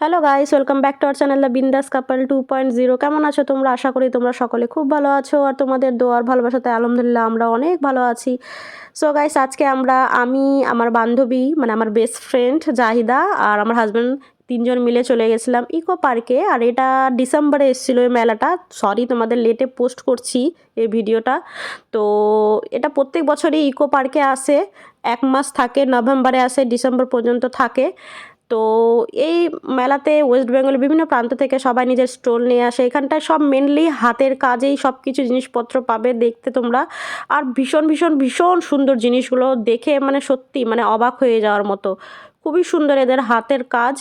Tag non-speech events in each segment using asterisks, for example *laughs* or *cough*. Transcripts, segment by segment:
Hello guys welcome back to our channel the Bindaas couple two point zero কেমন আছো তোমরা? আশা করি তোমরা সকলে খুব ভালো আছো আর তোমাদের দোয়ার ভালোবাসাতে আলহামদুলিল্লাহ আমরা অনেক ভালো আছি। সো গাইস আজকে আমরা, আমি, আমার বান্ধবী মানে আমার বেস্ট ফ্রেন্ড জাহিদা আর আমার হাজব্যান্ড তিনজন মিলে চলে গেছিলাম ইকো পার্কে আর এটা ডিসেম্বরে এসেছিল এই মেলাটা। সরি তোমাদের লেটে পোস্ট করছি এই ভিডিওটা। তো, এটা প্রত্যেক বছরই ইকো পার্কে আসে। এক মাস থাকে, নভেম্বরে আসে, ডিসেম্বর পর্যন্ত থাকে। তো এই মেলাতে ওয়েস্ট বেঙ্গলের বিভিন্ন প্রান্ত থেকে সবাই নিজের স্টল নিয়ে আসে। এখানটায় সব মেনলি হাতের কাজেই সব কিছু জিনিসপত্র পাবে দেখতে তোমরা। আর ভীষণ ভীষণ ভীষণ সুন্দর জিনিসগুলো দেখে মানে সত্যি মানে অবাক হয়ে যাওয়ার মতো। খুবই সুন্দর এদের হাতের কাজ।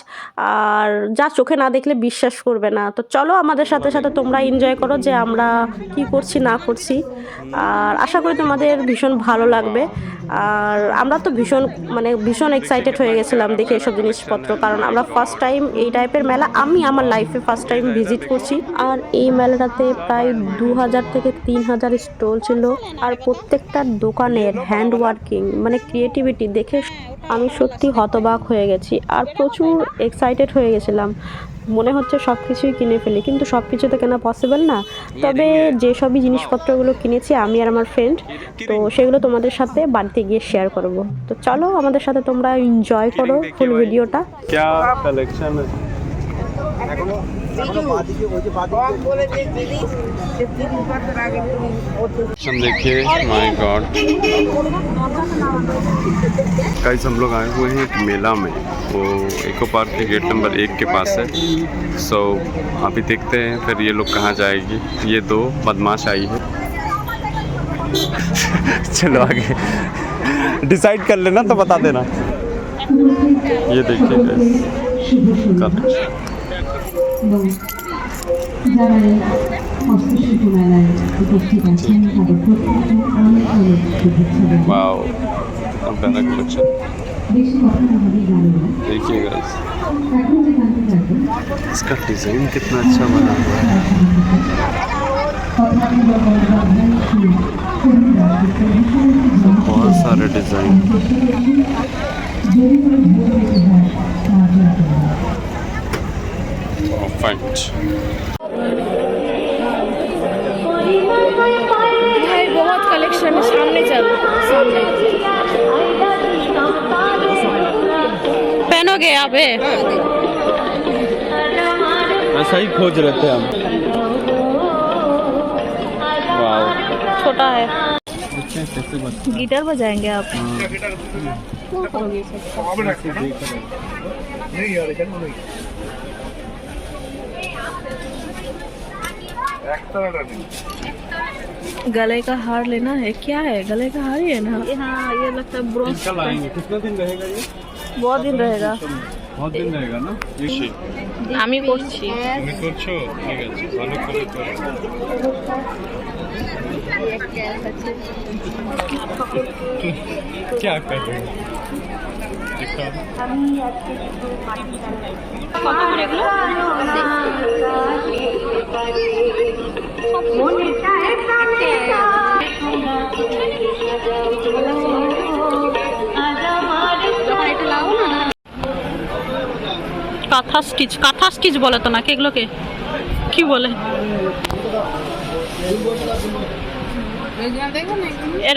আর যা চোখে না দেখলে বিশ্বাস করবে না। তো চলো আমাদের সাথে সাথে তোমরা এনজয় করো যে আমরা কি করছি, না করছি। আর আশা করি তোমাদের ভীষণ ভালো লাগবে। আর আমরা তো ভীষণ মানে ভীষণ এক্সাইটেড হয়ে গেছিলাম দেখে এসব জিনিসপত্র। কারণ আমরা ফার্স্ট টাইম এই টাইপের মেলা, আমি আমার লাইফে ফার্স্ট টাইম ভিজিট করছি। আর এই মেলাটাতে প্রায় দু হাজার থেকে তিন হাজার স্টল ছিল। আর প্রত্যেকটা দোকানের হ্যান্ড ওয়ার্কিং মানে ক্রিয়েটিভিটি দেখে আমি সত্যি হতবাক হয়ে গেছি আর প্রচুর এক্সাইটেড হয়ে গেছিলাম। মনে হচ্ছে সব কিছুই কিনে ফেলি কিন্তু সব কিছু তো কেনা পসিবল না। তবে যে সবই জিনিসপত্রগুলো কিনেছি আমি আর আমার ফ্রেন্ড তো সেগুলো তোমাদের সাথে বাড়িতে গিয়ে শেয়ার করব। তো চলো আমাদের সাথে তোমরা এনজয় করো ফুল ভিডিওটা है देखिए माय गॉड गाइस हम लोग आए हुए हैं एक मेला में। वो इको पार्क के गेट नंबर एक के पास है। सो अभी देखते हैं फिर ये लोग कहाँ जाएगी? ये दो बदमाश आई है। *laughs* चलो आगे। डिसाइड कर लेना तो बता देना। ये देखिए वाओ अम्ब्रेला कलेक्शन বেশি কথা না বলে জানি না देखिए गाइस এখন যে গানটি গাইবো इसका डिज़ाइन कितना अच्छा बना हुआ है কথা ছিল বন্দ্যোপাধ্যায় সুর কবিতা ভীষণ बहुत सारे डिज़ाइन funds. पहनोगे आप ऐसा हाँ, ही खोज रहते हम। छोटा है। गिटार बजाएँगे आप? हाँ। हाँ। नहीं यार गले का हार लेना है क्या है गले का हार ही है ना हाँ ये लगता है ब्रोस कितना दिन रहेगा ये बहुत दिन रहेगा बहुत दिन रहेगा ना ये আমি করছি তুমি করছো ঠিক আছে ভালো করে করো क्या कर रहे हो दिखाओ কত করে এগুলো কাঁথা স্টিচ কাঁথা স্টিচ বলে তো নাকি এগুলোকে? কি বলে? এর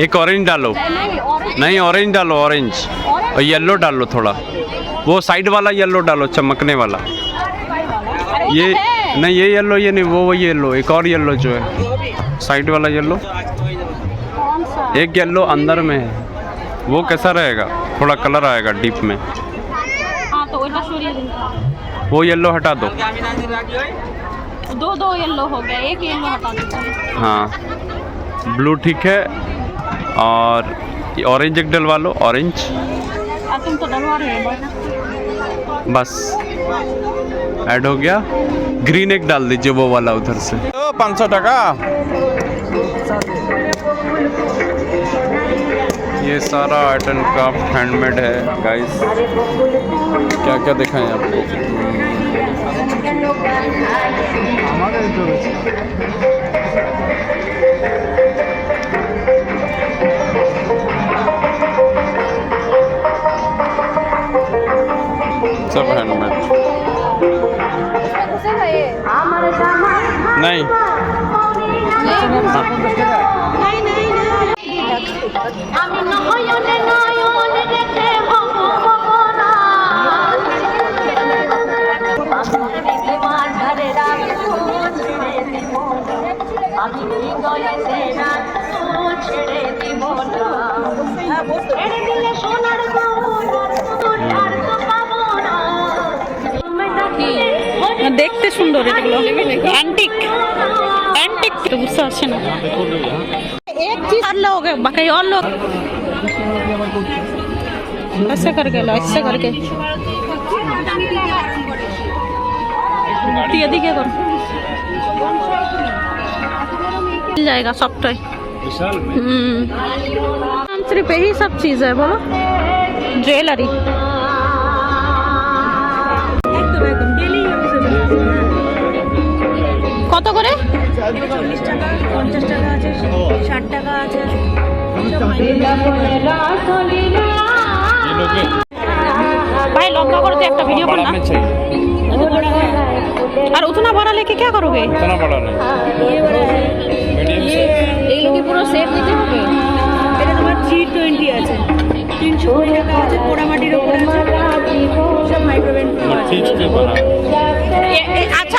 एक ऑरेंज डालो। नहीं ऑरेंज डालो ऑरेंज और येलो डालो थोड़ा। वो साइड वाला येलो डालो चमकने वाला। ये नहीं ये येलो ये नहीं वो वो येलो एक और येलो जो है। साइड वाला येलो एक येलो अंदर में है। वो कैसा रहेगा? थोड़ा कलर आएगा डीप में। हाँ, तो वो येलो हटा दो। दो दो येलो हो गया एक येलो हटा दो हाँ। ब्लू ठीक है। और ऑरेंज एक डलवा लो ऑरेंज तुम तो डलवा रहे हो बस। ऐड हो गया। ग्रीन एक डाल दीजिए वो वाला उधर से। तो पाँच सौ टका। ये सारा आर्ट एंड क्राफ्ट हैंडमेड है गाइस क्या क्या दिखाएँ आपको? नहीं দেখতে সুন্দর এগুলো অ্যান্টিক অ্যান্টিক তো বুঝতে পারছি না एक चीज और लोग बाकी और लोग ऐसे करके लो ऐसे करके दिए दिखे करो मिल जाएगा सॉफ्टवेयर हम्म सिर्फ यही सब चीज है बोलो ज्वेलरी কত করে भाई लंबा करो तो একটা ভিডিও করনা में चाहिए আর उतना बड़ा लेके क्या करोगे इतना बड़ा नहीं मीडियम से এগুলো কি পুরো সেট নিতে হবে এটা তোমার জি টোয়েন্টি আছে তিনশো কুড়ি টাকা আছে পোড়ামাটির ওপর আছে সব মাইক্রোওয়েভ ठीक के बना এ- এ- আচ্ছা এটা কি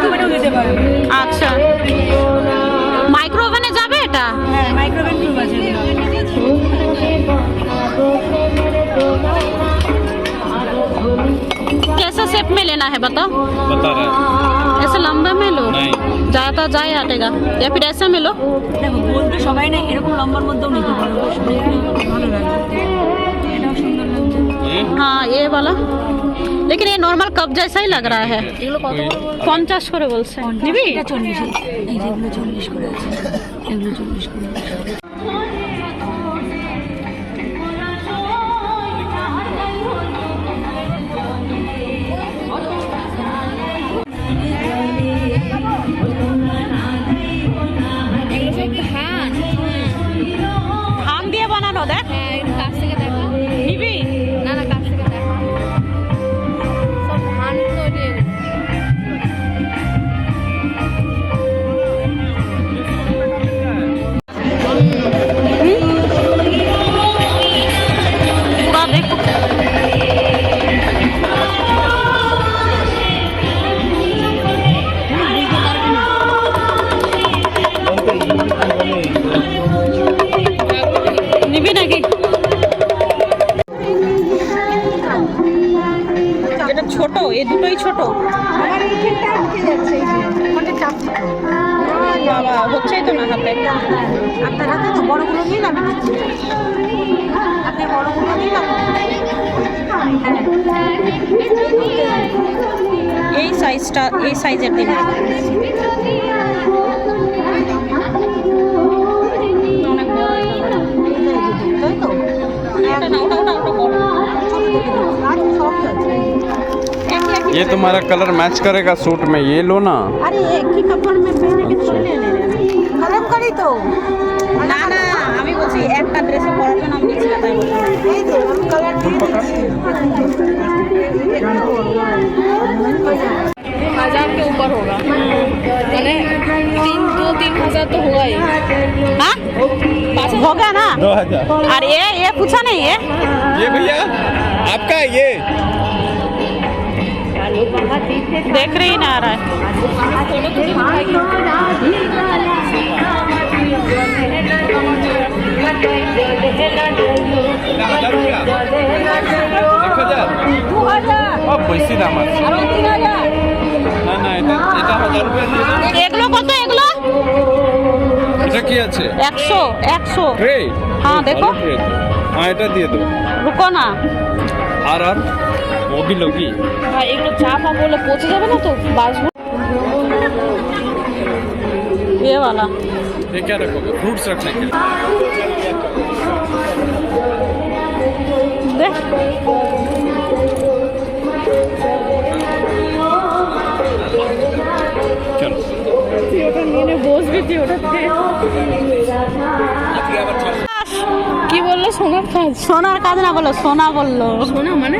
शेप में लेना है बताओ बता रहा है ऐसे लंबे में लो नहीं जाता जाए हटेगा या फिर ऐसे में लो দেখো বলতে সবাই না এরকম লম্বার মধ্যেও নিতে পারবে দেখতে ভালো লাগবে এটাও সুন্দর লাগছে ये हाँ ये वाला लेकिन ये नॉर्मल कप जैसा ही लग रहा है পঞ্চাশ করে বলছে নিবি এটা চল্লিশ এই যেগুলো চল্লিশ করে আছে এগুলো চল্লিশ করে সফট আছে একই একই ये तुम्हारा कलर मैच करेगा सूट में ये लो ना আরে এক কি কাপড় মে पहने के थोड़ी ले लेना कलम करी तो না না আমি বলছি একটা ড্রেসে পরার জন্য আমি নিচ্ছি না তাই বলছি এই যে আমি কালার দিয়ে हज़ार के ऊपर होगा। मैंने तीन दो तीन हज़ार तो हुआ ही। हाँ? हो ना? दो हज़ार। और ये ये पूछा नहीं है ये भैया आपका ये। देख रही ना आ रहा है। বেশি দাম আছে না না এটা এটা হাজার রুপিয়া দিয়ে দাও। এগুলো কত এগুলো এটা কি আছে একশো একশো ট্রে हाँ, देखो। হ্যাঁ এটা দিয়ে দাও रुको ना আর আর ও भी लोगी ভাই এগুলো চাপা বলে পচে যাবে না তো বাসগুলো ये वाला ये क्या रखोगे फ्रूट्स रखने के लिए देख চলো। ওটা নিয়ে বসবি তুই ওটাতে। কি বলল? সোনার কাজ। সোনার কাজ না বলল সোনা বলল। সোনা মানে?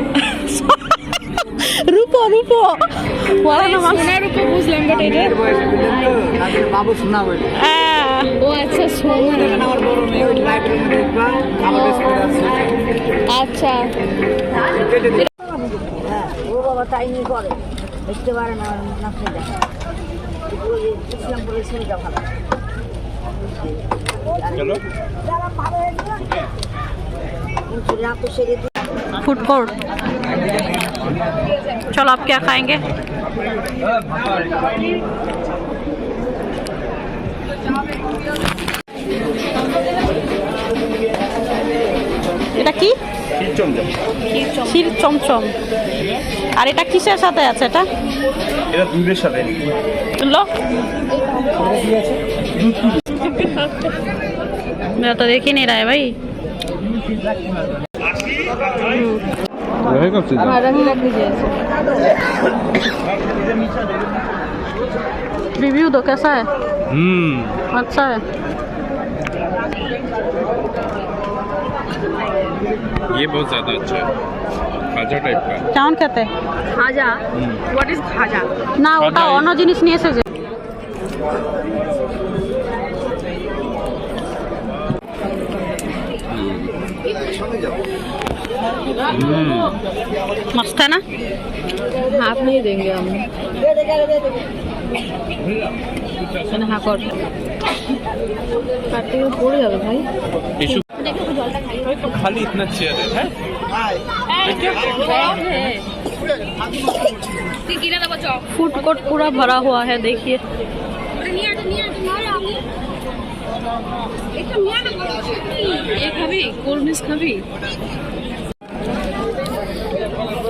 রূপো রূপো। বলো না মা। সোনার বুঝলাম বাট এটা বাবু শোনা বলে। হ্যাঁ। ও আচ্ছা সোনা আমার বড় মেয়ে ওই লাইট রুম দেখবা আমার স্কুলে আছে আচ্ছা ও বাবা তাই নিয়ে করে দেখতে পারে না নাচতে যায় ইসলাম বলে ছেলেটা ভালো চলো কিন্তু রাখো সেরে फूड कोर्ट चलो आप क्या खाएंगे এটা কি ক্ষীর চমচম আর এটা কিসের সাথে আছে এটা এটা দুধের সাথে लो मेरा तो देख ही नहीं रहा है भाई रहेगा सीधा रिव्यू दो कैसा है हम्म। अच्छा है। ये बहुत ज़्यादा अच्छा है। खाजा टाइप का। खाजा? हम्म। What is खाजा? ना खाजा तो ओता ओनो जिनिस नहीं है हम्म। मस्त है ना? आप नहीं देंगे हम। हम्म। মানে হা কর কাটতে পড়ে যাবে ভাই टिश्यू खाली इतना चेयर है फूड कोर्ट पूरा भरा हुआ है देखिए এ খাবি কোল্ড মিস খাবি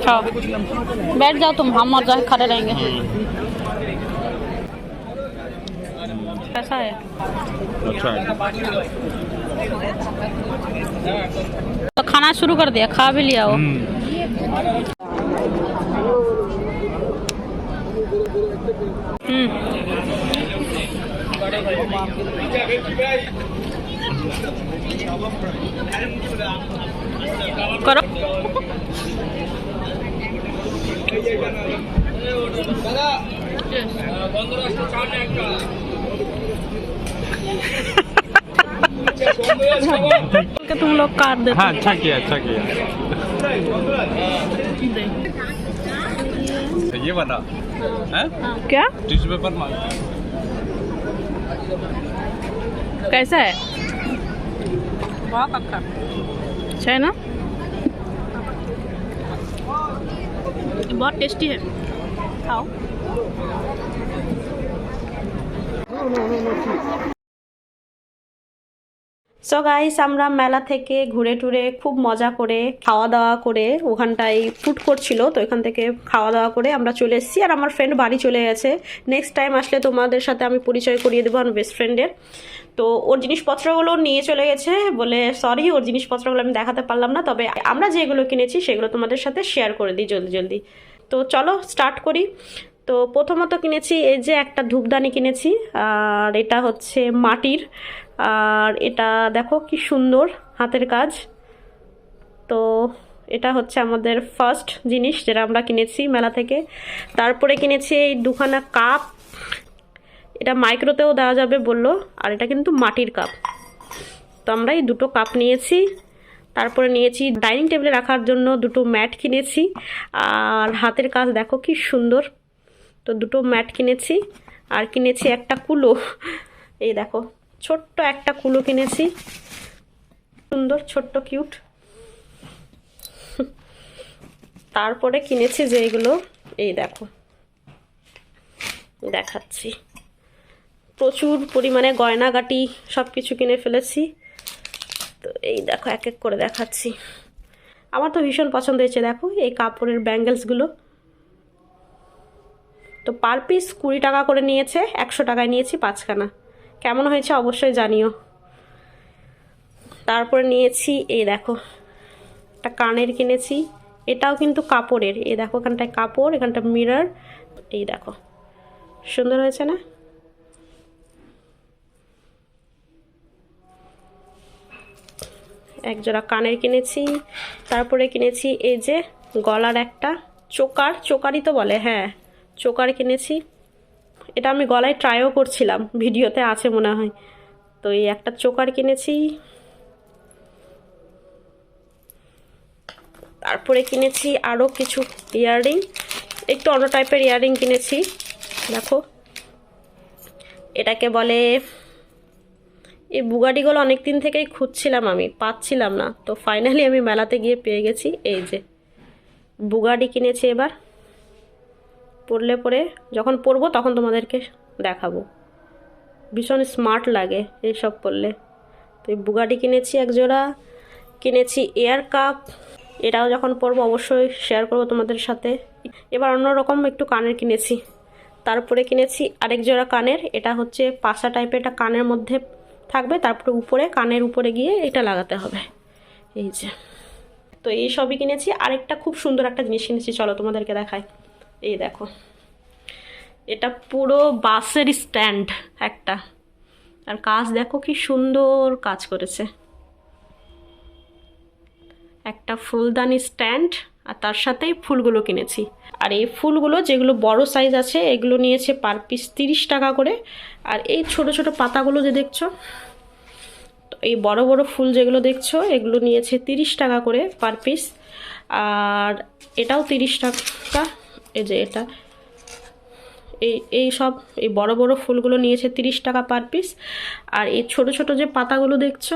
खाओ बैठ जाओ तुम हम और जाके खड़े रहेंगे कैसा है। अच्छा। है तो खाना शुरू कर दिया खा भी लिया वो। हम्म। करो। के तुम लोग काट देते हाँ अच्छा किया अच्छा किया। ये वाला है? क्या? टिश्यू पेपर मांग कैसा है? बहुत अच्छा। अच्छा है ना? बहुत टेस्टी है। खाओ। সো গাইস আমরা মেলা থেকে ঘুরে টুরে খুব মজা করে খাওয়া দাওয়া করে ওখানটায় ফুড করছিল, তো এখান থেকে খাওয়া দাওয়া করে আমরা চলে এসেছি। আর আমার ফ্রেন্ড বাড়ি চলে গেছে। নেক্সট টাইম আসলে তোমাদের সাথে আমি পরিচয় করিয়ে দেবো আমার বেস্ট ফ্রেন্ডের তো ওর জিনিসপত্রগুলো নিয়ে চলে গেছে। বলে সরি ওর জিনিসপত্রগুলো আমি দেখাতে পারলাম না। তবে আমরা যেগুলো কিনেছি, সেগুলো তোমাদের সাথে শেয়ার করে দিই জলদি জলদি। তো চলো স্টার্ট করি। তো প্রথমত কিনেছি, এই যে একটা ধূপদানি কিনেছি, আর এটা হচ্ছে মাটির। আর এটা দেখো কি সুন্দর হাতের কাজ। তো এটা হচ্ছে আমাদের ফার্স্ট জিনিস যেটা আমরা কিনেছি মেলা থেকে। তারপরে কিনেছি এই দুখানা কাপ এটা মাইক্রোতেও দেওয়া যাবে বলল, আর এটা কিন্তু মাটির কাপ তো আমরা এই দুটো কাপ নিয়েছি। তারপরে নিয়েছি ডাইনিং টেবিলে রাখার জন্য দুটো ম্যাট কিনেছি। আর হাতের কাজ দেখো কি সুন্দর। তো দুটো ম্যাট কিনেছি। আর কিনেছি একটা কুলো। এই দেখো। ছোট্ট একটা কুলো কিনেছি। সুন্দর, ছোট্ট, কিউট। তারপরে কিনেছি যে এগুলো, এই দেখো। দেখাচ্ছি। প্রচুর পরিমাণে গয়নাগাটি সব কিছু কিনে ফেলেছি। তো এই দেখো, এক এক করে দেখাচ্ছি। আমার তো ভীষণ পছন্দ হয়েছে, দেখো, এই কাপড়ের ব্যাঙ্গেলসগুলো। তো পার পিস কুড়ি টাকা করে নিয়েছে, একশো টাকায় নিয়েছি, পাঁচখানা। কেমন হয়েছে অবশ্যই জানিও। তারপরে নিয়েছি, এই দেখো, একটা কানের কিনেছি, এটাও কিন্তু কাপড়ের, এই দেখো এখানটায় কাপড়, এখানটা মিরর এই দেখো, সুন্দর হয়েছে না? এক জোড়া কানের কিনেছি, তারপরে কিনেছি এই যে গলার একটা চোকার, চোকারই তো বলে হ্যাঁ চোকার কিনেছি। এটা আমি গলায় ট্রাইও করছিলাম, ভিডিওতে আছে মনে হয়। তো এই একটা চোকার কিনেছি। তারপরে কিনেছি আরও কিছু ইয়াররিং একটু অন্য টাইপের ইয়াররিং কিনেছি, দেখো। এটাকে বলে, এই বুগাডিগুলো অনেক দিন থেকেই খুঁজছিলাম আমি, পাচ্ছিলাম না। তো ফাইনালি আমি মেলাতে গিয়ে পেয়ে গেছি, এই যে। বুগাডি কিনেছি এবার। পরলে পরে যখন পরবো তখন তোমাদেরকে দেখাবো। ভীষণ স্মার্ট লাগে এইসব পরলে তো এই বুগাটি কিনেছি এক জোড়া কিনেছি এয়ার কাপ এটাও যখন পরবো অবশ্যই শেয়ার করব তোমাদের সাথে। এবার অন্যরকম একটু কানের কিনেছি। তারপরে কিনেছি আরেক জোড়া কানের। এটা হচ্ছে পাশা টাইপের এটা কানের মধ্যে থাকবে। তারপরে উপরে, কানের উপরে গিয়ে এটা লাগাতে হবে। এই যে। তো এই সবই কিনেছি। আরেকটা খুব সুন্দর একটা জিনিস কিনেছি, চলো তোমাদেরকে দেখাই। এই দেখো। এটা পুরো বাসের স্ট্যান্ড একটা। আর কাজ দেখো কি সুন্দর কাজ করেছে। একটা ফুলদানি স্ট্যান্ড আর তার সাথেই ফুলগুলো কিনেছি। আর এই ফুলগুলো যেগুলো বড় সাইজ আছে, এগুলো নিয়েছে পার পিস তিরিশ টাকা করে। আর এই ছোট ছোট পাতাগুলো যে দেখছ, তো এই বড় বড় ফুল যেগুলো দেখছ, এগুলো নিয়েছে তিরিশ টাকা করে পার পিস আর এটাও তিরিশ টাকা। এই যে এটা। এই এই সব, এই বড় বড় ফুলগুলো নিয়েছে তিরিশ টাকা পার পিস আর এই ছোট ছোট যে পাতাগুলো দেখছ,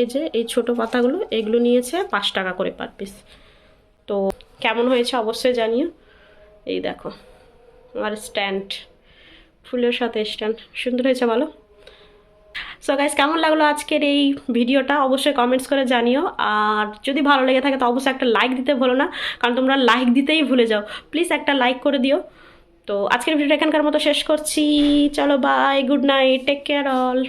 এই যে এই ছোট পাতাগুলো, এগুলো নিয়েছে পাঁচ টাকা করে পার পিস তো কেমন হয়েছে অবশ্যই জানিও। এই দেখো আর স্ট্যান্ড ফুলের সাথে স্ট্যান্ড সুন্দর হয়েছে বলো। সো গাইস কেমন লাগল আজকের এই ভিডিওটা? অবশ্যই কমেন্টস করে জানিও। আর যদি ভালো লেগে থাকে, তো অবশ্যই একটা লাইক দিতে ভুলো না, কারণ তোমরা লাইক দিতেই ভুলে যাও। প্লিজ একটা লাইক করে দিও। তো আজকের ভিডিওটা এখানকার মতো শেষ করছি। চলো bye good night take care all